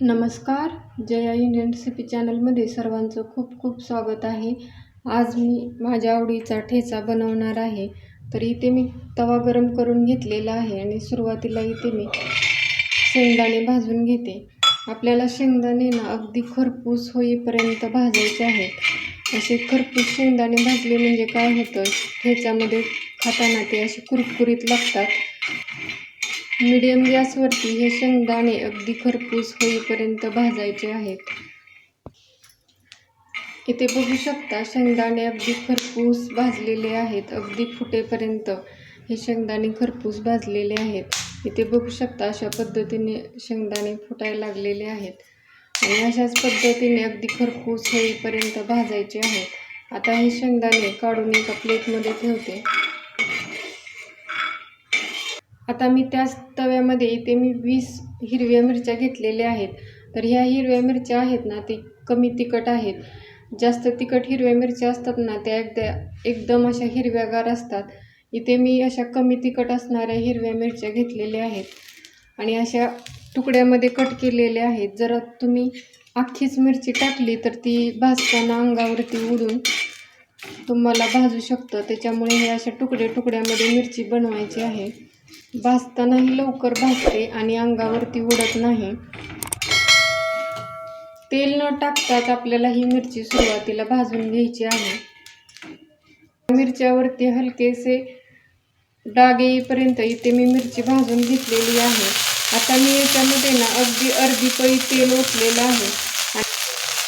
नमस्कार Jaya Indian recipe चॅनलमध्ये सर्वांचं खूप खूप स्वागत आहे. आज मी माझ्या आवडीचा ठेचा बनवणार आहे. तर इथे मी तवा गरम करून घेतलेला आहे आणि सुरुवातीला इथे मी शेंगदाणे भाजून घेते. आपल्याला शेंगदाणे ना अगदी खरपूस होईपर्यंत भाजायचे आहेत. असे खरपूस शेंगदाणे भाजले म्हणजे काय होतं? ठेच्यामध्ये खाताना ते असे कुरकुरीत लागतात. मीडियम गॅसवरती हे शेंगदाणे अगदी खरपूस होईपर्यंत भाजायचे आहेत. इथे बघू शकता शेंगदाणे अगदी खरपूस भाजलेले आहेत. अगदी फुटेपर्यंत हे शेंगदाणे खरपूस भाजलेले आहेत. इथे बघू शकता अशा पद्धतीने शेंगदाणे फुटायला लागलेले आहेत. आणि अशाच पद्धतीने अगदी खरपूस होईपर्यंत भाजायचे आहेत. आता हे शेंगदाणे काढून एका प्लेटमध्ये ठेवते. आता मी त्याच तव्यामध्ये इथे मी वीस हिरव्या मिरच्या घेतलेल्या आहेत. तर ह्या हिरव्या मिरच्या आहेत ना ते कमी तिखट आहेत. जास्त तिखट हिरव्या मिरच्या असतात ना त्या एकदा एकदम अशा हिरव्यागार असतात. इथे मी अशा कमी तिखट असणाऱ्या हिरव्या मिरच्या घेतलेल्या आहेत. आणि अशा तुकड्यामध्ये कट केलेल्या आहेत. जर तुम्ही अख्खीच मिरची टाकली तर ती भाजताना अंगावरती उडून तुम्हाला भाजू शकतं. त्याच्यामुळे हे अशा तुकडे तुकड्यामध्ये मिरची बनवायची आहे. भाजतानाही लवकर भाजते आणि अंगावरती उडत नाही. तेल न टाकताच आपल्याला ही मिरची सुरुवातीला भाजून घ्यायची आहे. मिरच्यावरती हलकेसे डाग येईपर्यंत इथे मी मिरची भाजून घेतलेली आहे. आता मी याच्यामध्ये ना अगदी अर्धी पळी तेल ओतलेलं आहे.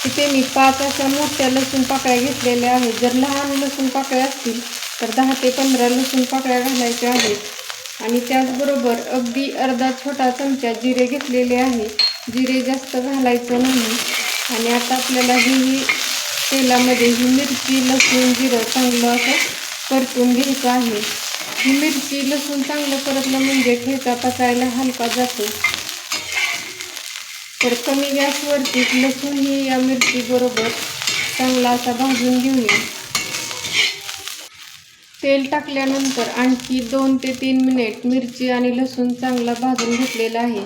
इथे मी पाच अशा मोठ्या लसूण पाकळ्या घेतलेल्या आहेत. जर लहान लसूण पाकळ्या असतील तर दहा ते पंधरा लसूण पाकळ्या घालायच्या आहेत. आणि त्याचबरोबर अगदी अर्धा छोटा चमचा जिरे घेतलेले आहे. जिरे जास्त घालायचं नाही. आणि आता आपल्याला ही तेलामध्ये ही मिरची लसूण जिरं चांगलं असं परतून घ्यायचं आहे. ही मिरची लसूण चांगलं परतलं म्हणजे ठेचा पचायला हलका जातो. तर कमी गॅसवरती लसूण ही या मिरची बरोबर चांगला असा भाजून घेऊया. तेल टाकल्यानंतर आणखी दोन ते तीन मिनिट मिरची आणि लसूण चांगला भाजून घेतलेला आहे.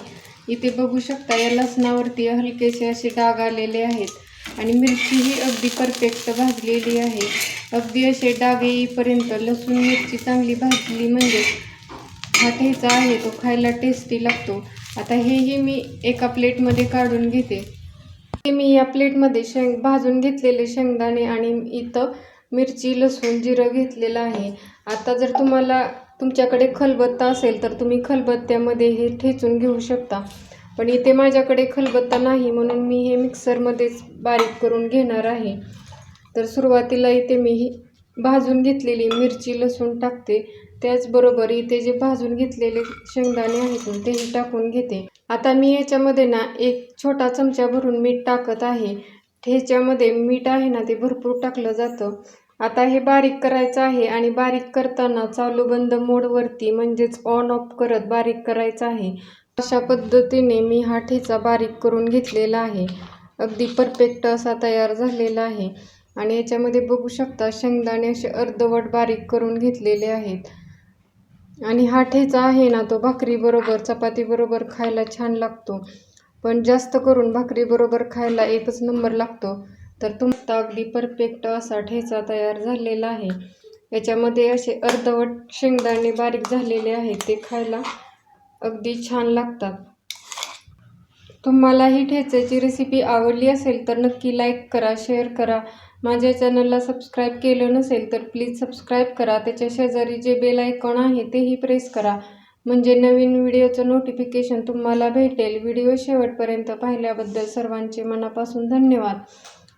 इथे बघू शकता या लसणावरती हलकेसे असे डाग आलेले आहेत आणि मिरची ही अगदी परफेक्ट भाजलेली आहे. अगदी असे डाग येईपर्यंत लसूण मिरची चांगली भाजली म्हणजे हा ठेचा आहे तो खायला टेस्टी लागतो. आता हेही मी एका प्लेटमध्ये काढून घेते. हे मी या प्लेटमध्ये शेंग भाजून घेतलेले शेंगदाणे आणि इथं मिरची लसूण जिरं घेतलेलं आहे. आता जर तुम्हाला तुमच्याकडे खलबत्ता असेल तर तुम्ही खलबत्त्यामध्ये हे ठेचून घेऊ शकता. पण इथे माझ्याकडे खलबत्ता नाही म्हणून मी हे मिक्सरमध्येच बारीक करून घेणार आहे. तर सुरुवातीला इथे मी ही भाजून घेतलेली मिरची लसूण टाकते. त्याचबरोबर इथे जे भाजून घेतलेले शेंगदाणे आहेत तेही टाकून घेते. आता मी याच्यामध्ये ना एक छोटा चमचा भरून मीठ टाकत आहे. ठेच्यामध्ये मीठ आहे ना ते भरपूर टाकलं जातं. आता हे बारीक करायचं आहे आणि बारीक करताना चालू बंद मोडवरती म्हणजेच ऑन ऑफ करत बारीक करायचं आहे. अशा पद्धतीने मी हा ठेचा बारीक करून घेतलेला आहे. अगदी परफेक्ट असा तयार झालेला आहे. आणि याच्यामध्ये बघू शकता शेंगदाणे असे अर्धवट बारीक करून घेतलेले आहेत. आणि हा ठेचा आहे ना तो भाकरीबरोबर चपातीबरोबर खायला छान लागतो. पण जास्त करून भाकरीबरोबर खायला एकच नंबर लागतो. तर तुमचा अगदी परफेक्ट असा ठेचा तयार झालेला आहे. याच्यामध्ये असे अर्धवट शेंगदाणे बारीक झालेले आहेत ते खायला अगदी छान लागतात. तुम्हाला ही ठेच्याची रेसिपी आवडली असेल तर नक्की लाईक करा शेअर करा. माझ्या चॅनलला सबस्क्राईब केलं नसेल तर प्लीज सबस्क्राईब करा. त्याच्या शेजारी जे बेल आयकॉन आहे तेही प्रेस करा. म्हणजे नवीन व्हिडिओचं नोटिफिकेशन तुम्हाला भेटेल. व्हिडिओ शेवटपर्यंत पाहिल्याबद्दल सर्वांचे मनापासून धन्यवाद.